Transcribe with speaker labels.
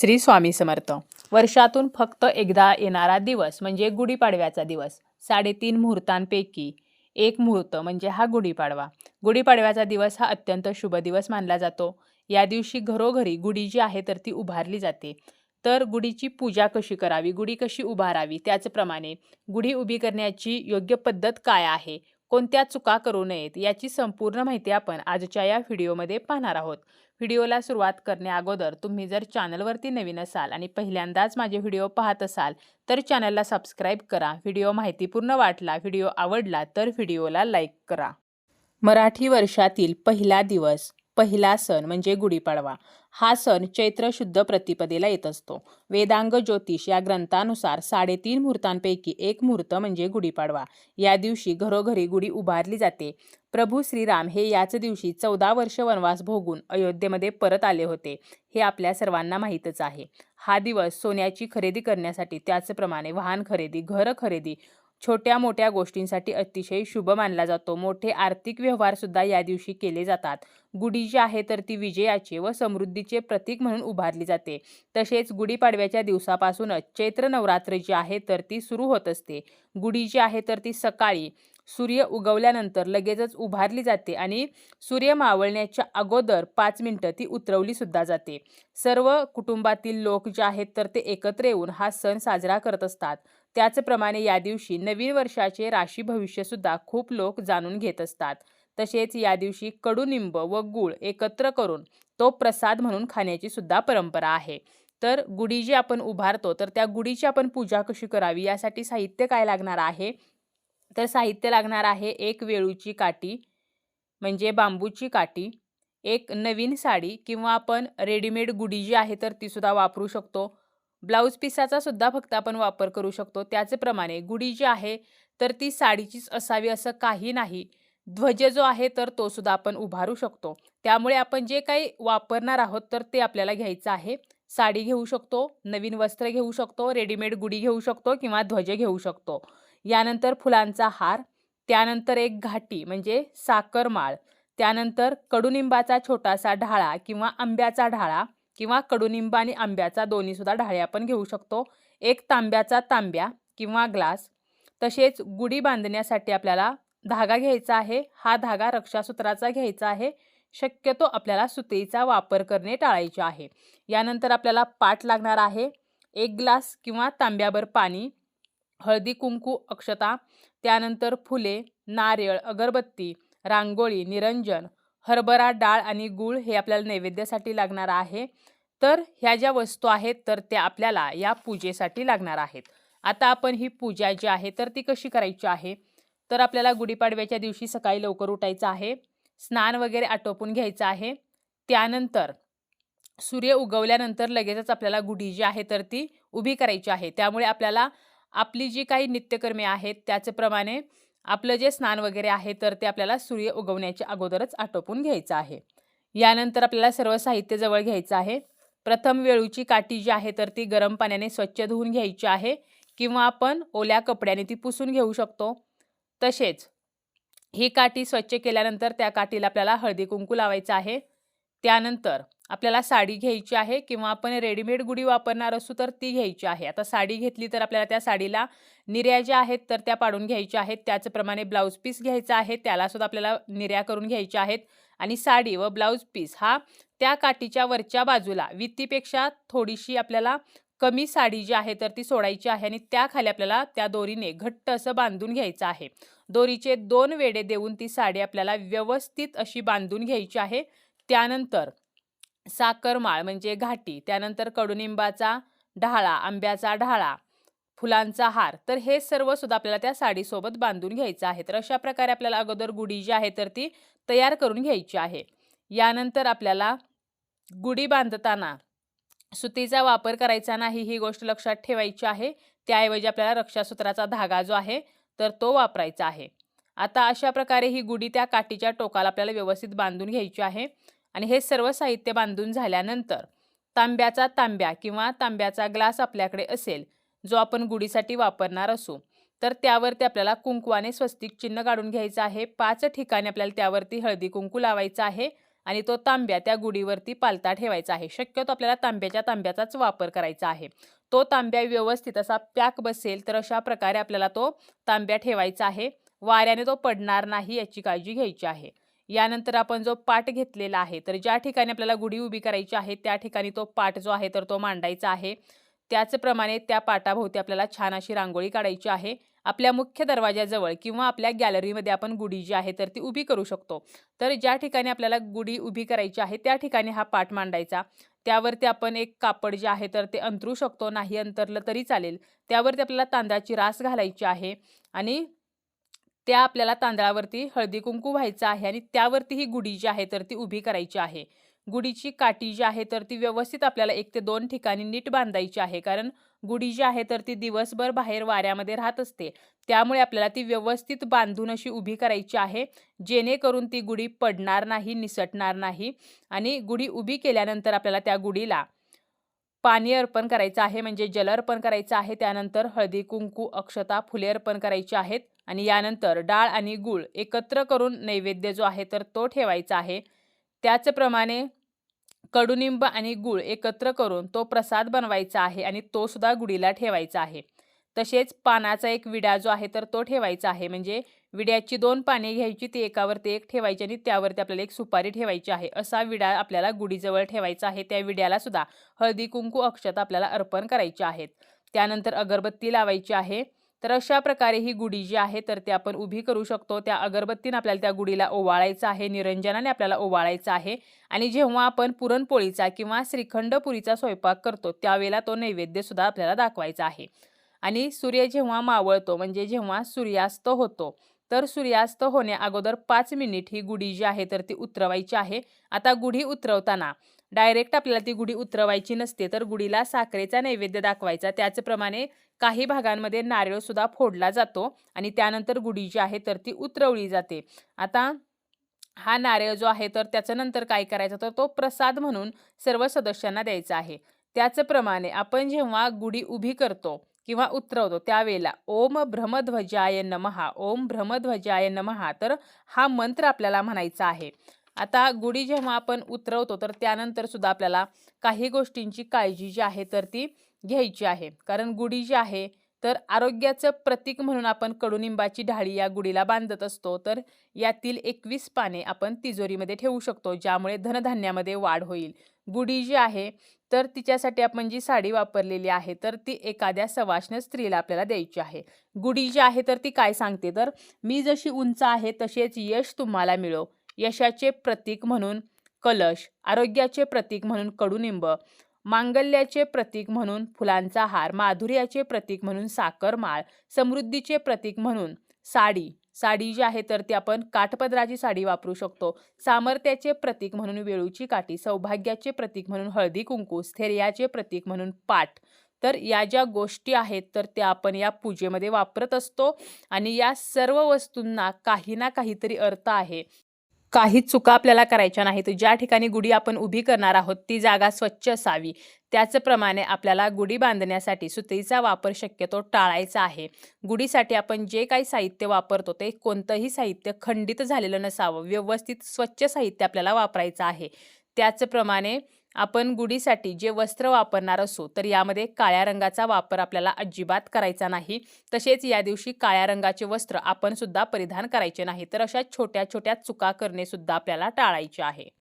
Speaker 1: श्री स्वामी समर्थ. वर्षातून फक्त एकदा येणारा दिवस म्हणजे गुढीपाडव्याचा दिवस. साडेतीन मुहूर्तांपैकी एक मुहूर्त म्हणजे हा गुढीपाडवा. गुढीपाडव्याचा दिवस हा अत्यंत शुभ दिवस मानला जातो. या दिवशी घरोघरी गुढी जी आहे तर ती उभारली जाते. तर गुढीची पूजा कशी करावी गुढी कशी उभारावी त्याचप्रमाणे गुढी उभी करण्याची योग्य पद्धत काय आहे? कोणत्या चुका करू नयेत याची संपूर्ण माहिती आपण आजच्या या व्हिडिओमध्ये पाहणार आहोत. व्हिडिओला सुरुवात करण्याअगोदर तुम्ही जर चॅनलवरती नवीन असाल आणि पहिल्यांदाच माझे व्हिडिओ पाहत असाल तर चॅनलला सबस्क्राईब करा. व्हिडिओ माहितीपूर्ण वाटला व्हिडिओ आवडला तर व्हिडिओला लाईक करा. मराठी वर्षातील पहिला दिवस. पहिला सण म्हणजे गुढीपाडवा. हा सण चैत्र शुद्ध प्रतिपदेला येत असतो. वेदांग ज्योतिष या ग्रंथानुसार साडेतीन मुहूर्तांपैकी एक मुहूर्त म्हणजे गुढीपाडवा. या दिवशी घरोघरी गुढी उभारली जाते. प्रभू श्रीराम हे याच दिवशी चौदा वर्ष वनवास भोगून अयोध्येमध्ये परत आले होते. हे आपल्या सर्वांना माहीतच आहे. हा दिवस सोन्याची खरेदी करण्यासाठी त्याचप्रमाणे वाहन खरेदी घर खरेदी छोट्या मोठ्या गोष्टींसाठी अतिशय शुभ मानला जातो. मोठे आर्थिक व्यवहारसुद्धा या दिवशी केले जातात. गुढी जी आहे तर ती विजयाचे व समृद्धीचे प्रतीक म्हणून उभारली जाते. तसेच गुढीपाडव्याच्या दिवसापासूनच चैत्र नवरात्र जी आहे तर ती सुरू होत असते. गुढी जी आहे तर ती सकाळी सूर्य उगवल्यानंतर लगेचच उभारली जाते आणि सूर्य मावळण्याच्या अगोदर पाच मिनटं ती उतरवली सुद्धा जाते. सर्व कुटुंबातील लोक जे आहेत तर ते एकत्र येऊन हा सण साजरा करत असतात. त्याचप्रमाणे या दिवशी नवीन वर्षाचे राशी भविष्यसुद्धा खूप लोक जाणून घेत असतात. तसेच या दिवशी कडुनिंब व गूळ एकत्र करून तो प्रसाद म्हणून खाण्याची सुद्धा परंपरा आहे. तर गुढी जी आपण उभारतो तर त्या गुढीची आपण पूजा कशी करावी? यासाठी साहित्य काय लागणार आहे? तर साहित्य लागणार आहे एक वेळूची काठी म्हणजे बांबूची काठी एक नवीन साडी किंवा आपण रेडीमेड गुढी जी आहे तर तीसुद्धा वापरू शकतो. ब्लाऊज पिसाचा सुद्धा फक्त आपण वापर करू शकतो. त्याचप्रमाणे गुढी जी आहे तर ती साडीचीच असावी असं काही नाही. ध्वज जो आहे तर तो सुद्धा आपण उभारू शकतो. त्यामुळे आपण जे काही वापरणार आहोत तर ते आपल्याला घ्यायचं आहे. साडी घेऊ शकतो नवीन वस्त्र घेऊ शकतो रेडीमेड गुढी घेऊ शकतो किंवा ध्वज घेऊ शकतो. यानंतर फुलांचा हार त्यानंतर एक घाटी म्हणजे साखरमाळ त्यानंतर कडुनिंबाचा छोटासा ढाळा किंवा आंब्याचा ढाळा किंवा कडुनिंब आणि आंब्याचा दोन्हीसुद्धा ढाळे आपण घेऊ शकतो. एक तांब्याचा तांब्या किंवा ग्लास. तसेच गुढी बांधण्यासाठी आपल्याला धागा घ्यायचा आहे. हा धागा रक्षासूत्राचा घ्यायचा आहे. शक्यतो आपल्याला सुतेचा वापर करणे टाळायचे आहे. यानंतर आपल्याला पाठ लागणार आहे. एक ग्लास किंवा तांब्याभर पाणी हळदी कुंकू अक्षता त्यानंतर फुले नारळ अगरबत्ती रांगोळी निरंजन हरभरा डाळ आणि गूळ हे आपल्याला नैवेद्यासाठी लागणार आहे. तर ह्या ज्या वस्तू आहेत तर त्या आपल्याला या पूजेसाठी लागणार आहेत. आता आपण ही पूजा जी आहे तर ती कशी करायची आहे? तर आपल्याला गुढीपाडव्याच्या दिवशी सकाळी लवकर उठायचं आहे. स्नान वगैरे आटोपून घ्यायचं आहे. त्यानंतर सूर्य उगवल्यानंतर लगेचच आपल्याला गुढी जी आहे तर ती उभी करायची आहे. त्यामुळे आपल्याला आपली जी काही नित्यकर्मे आहेत त्याचप्रमाणे आपलं जे स्नान वगैरे आहे तर ते आपल्याला सूर्य उगवण्याच्या अगोदरच आटोपून घ्यायचं आहे. यानंतर आपल्याला सर्व साहित्य जवळ घ्यायचं आहे. प्रथम वेळूची काठी जी आहे तर ती गरम पाण्याने स्वच्छ धुवून घ्यायची आहे किंवा आपण ओल्या कपड्याने ती पुसून घेऊ शकतो. तसेच ही काठी स्वच्छ केल्यानंतर त्या काठीला आपल्याला हळदी कुंकू लावायचं आहे. त्यानंतर आपल्याला साडी घ्यायची आहे किंवा आपण रेडीमेड गुढी वापरणार असू तर ती घ्यायची आहे. आता साडी घेतली तर आपल्याला त्या साडीला निर्या ज्या आहेत तर त्या पाडून घ्यायच्या आहेत. त्याचप्रमाणे ब्लाऊज पीस घ्यायचा आहे. त्यालासुद्धा आपल्याला निर्या करून घ्यायच्या आहेत. आणि साडी व ब्लाऊज पीस हा त्या काठीच्या वरच्या बाजूला वित्तीपेक्षा थोडीशी आपल्याला कमी साडी जी आहे तर ती सोडायची आहे. आणि त्याखाली आपल्याला त्या दोरीने घट्ट असं बांधून घ्यायचं आहे. दोरीचे दोन वेडे देऊन ती साडी आपल्याला व्यवस्थित अशी बांधून घ्यायची आहे. त्यानंतर साखरमाळ म्हणजे घाटी त्यानंतर कडुनिंबाचा ढाळा आंब्याचा ढाळा फुलांचा हार. तर हे सर्व सुद्धा आपल्याला त्या साडीसोबत बांधून घ्यायचं आहे. तर अशा प्रकारे आपल्याला अगोदर गुढी जी आहे तर ती तयार करून घ्यायची आहे. यानंतर आपल्याला गुढी बांधताना सुतीचा वापर करायचा नाही ही गोष्ट लक्षात ठेवायची आहे. त्याऐवजी आपल्याला रक्षासूत्राचा धागा जो आहे तर तो वापरायचा आहे. आता अशा प्रकारे ही गुढी त्या काठीच्या टोकाला आपल्याला व्यवस्थित बांधून घ्यायची आहे. आणि हे सर्व साहित्य बांधून झाल्यानंतर तांब्याचा तांब्या किंवा तांब्याचा ग्लास आपल्याकडे असेल जो आपण गुढीसाठी वापरणार असू. तर त्यावरती आपल्याला कुंकवाने स्वस्तिक चिन्ह काढून घ्यायचं आहे. पाच ठिकाणी आपल्याला त्यावरती हळदी कुंकू लावायचा आहे आणि तो तांब्या त्या गुढीवरती पालता ठेवायचा आहे. शक्यतो आपल्याला तांब्याच्या तांब्याचाच वापर करायचा आहे. तो तांब्या व्यवस्थित असा पॅक बसेल तर अशा प्रकारे आपल्याला तो तांब्या ठेवायचा आहे. वाऱ्याने तो पडणार नाही याची काळजी घ्यायची आहे. यानंतर आपण जो पाट घेतलेला आहे तर ज्या ठिकाणी आपल्याला गुढी उभी करायची आहे त्या ठिकाणी तो पाट जो आहे तर तो मांडायचा आहे. त्याचप्रमाणे त्या पाटाभोवती आपल्याला छान अशी रांगोळी काढायची आहे. आपल्या मुख्य दरवाजाजवळ किंवा आपल्या गॅलरीमध्ये आपण गुढी जी आहे तर ती उभी करू शकतो. तर ज्या ठिकाणी आपल्याला गुढी उभी करायची आहे त्या ठिकाणी हा पाठ मांडायचा. त्यावरती आपण एक कापड जे आहे तर ते अंतरू शकतो. नाही अंतरलं तरी चालेल. त्यावरती आपल्याला तांदळाची रास घालायची आहे आणि त्या आपल्याला तांदळावरती हळदी कुंकू व्हायचं आहे आणि त्यावरती ही गुढी जी आहे तर ती उभी करायची आहे. गुढीची काठी जी आहे तर ती व्यवस्थित आपल्याला एक ते दोन ठिकाणी नीट बांधायची आहे. कारण गुढी जी आहे तर ती दिवसभर बाहेर वाऱ्यामध्ये राहत असते. त्यामुळे आपल्याला ती व्यवस्थित बांधून अशी उभी करायची आहे. जेणेकरून ती गुढी पडणार नाही निसटणार नाही. आणि गुढी उभी केल्यानंतर आपल्याला त्या गुढीला पाणी अर्पण करायचं आहे म्हणजे जल अर्पण करायचं आहे. त्यानंतर हळदी कुंकू अक्षता फुले अर्पण करायची आहेत. आणि यानंतर डाळ आणि गूळ एकत्र करून नैवेद्य जो आहे तर तो ठेवायचा आहे. त्याचप्रमाणे कडुनिंब आणि गूळ एकत्र करून तो प्रसाद बनवायचा आहे आणि तो सुद्धा गुढीला ठेवायचा आहे. तसेच पानाचा एक विडा जो आहे तर तो ठेवायचा आहे. म्हणजे विड्याची दोन पाने घ्यायची ती एकावरती एक ठेवायची आणि त्यावरती आपल्याला एक सुपारी ठेवायची आहे. असा विडा आपल्याला गुढीजवळ ठेवायचा आहे. त्या विड्याला सुद्धा हळदी कुंकू अक्षत आपल्याला अर्पण करायचे आहेत. त्यानंतर अगरबत्ती लावायची आहे. तर अशा प्रकारे ही गुढी जी आहे तर ती आपण उभी करू शकतो. त्या अगरबत्तीनं आपल्याला त्या गुढीला ओवाळायचं आहे निरंजनाने आपल्याला ओवाळायचं आहे. आणि जेव्हा आपण पुरणपोळीचा किंवा श्रीखंडपुरीचा स्वयंपाक करतो त्यावेळेला तो नैवेद्यसुद्धा आपल्याला दाखवायचा आहे. आणि सूर्य जेव्हा मावळतो म्हणजे जेव्हा सूर्यास्त होतो तर सूर्यास्त होण्या अगोदर पाच मिनिट ही गुढी जी आहे तर ती उतरवायची आहे. आता गुढी उतरवताना डायरेक्ट आपल्याला ती गुढी उतरवायची नसते तर गुढीला साखरेचा नैवेद्य दाखवायचा. त्याचप्रमाणे काही भागांमध्ये नारळसुद्धा फोडला जातो आणि त्यानंतर गुढी जी आहे तर ती उतरवली जाते. आता हा नारळ जो आहे तर त्याच्यानंतर काय करायचं? तर तो प्रसाद म्हणून सर्व सदस्यांना द्यायचा आहे. त्याचप्रमाणे आपण जेव्हा गुढी उभी करतो किंवा उतरवतो त्यावेळेला ओम भ्रमध्वजाय नमहा ओम भ्रमध्वजाय नमहा तर हा मंत्र आपल्याला म्हणायचा आहे. आता गुढी जेव्हा आपण उतरवतो तर त्यानंतर सुद्धा आपल्याला काही गोष्टींची काळजी जी आहे तर ती घ्यायची आहे. कारण गुढी जी आहे तर आरोग्याचं प्रतीक म्हणून आपण कडुनिंबाची ढाळी या गुढीला बांधत असतो. तर यातील एकवीस पाने आपण तिजोरीमध्ये ठेवू शकतो ज्यामुळे धनधान्यामध्ये वाढ होईल. गुढी जी आहे तर तिच्यासाठी आपण जी साडी वापरलेली आहे तर ती एखाद्या सवाष्ण स्त्रीला आपल्याला द्यायची आहे. गुढी जी आहे तर ती काय सांगते? तर मी जशी उंच आहे तसेच यश तुम्हाला मिळो. यशाचे प्रतीक म्हणून कलश आरोग्याचे प्रतीक म्हणून कडुनिंब मांगल्याचे प्रतीक म्हणून फुलांचा हार माधुर्याचे प्रतीक म्हणून साखरमाळ समृद्धीचे प्रतीक म्हणून साडी. साडी जी आहे तर ती आपण काठपदराची साडी वापरू शकतो. सामर्थ्याचे प्रतीक म्हणून वेळूची काठी सौभाग्याचे प्रतीक म्हणून हळदी कुंकू स्थैर्याचे प्रतीक म्हणून पाठ. तर या ज्या गोष्टी आहेत तर त्या आपण या पूजेमध्ये वापरत असतो आणि या सर्व वस्तूंना काही ना काहीतरी अर्थ आहे. काही चुका आपल्याला करायच्या नाहीत. ज्या ठिकाणी गुढी आपण उभी करणार आहोत ती जागा स्वच्छ असावी. त्याचप्रमाणे आपल्याला गुढी बांधण्यासाठी सुतळीचा वापर शक्यतो टाळायचा आहे. गुढीसाठी आपण जे काही साहित्य वापरतो ते कोणतंही साहित्य खंडित झालेलं नसावं. व्यवस्थित स्वच्छ साहित्य आपल्याला वापरायचं आहे. त्याचप्रमाणे आपण गुढीसाठी जे वस्त्र वापरणार असू तर यामध्ये काळ्या रंगाचा वापर आपल्याला अजिबात करायचा नाही. तसेच या दिवशी काळ्या रंगाचे वस्त्र आपण सुद्धा परिधान करायचे नाही. तर अशा छोट्या छोट्या चुका करणे सुद्धा आपल्याला टाळायचे आहे.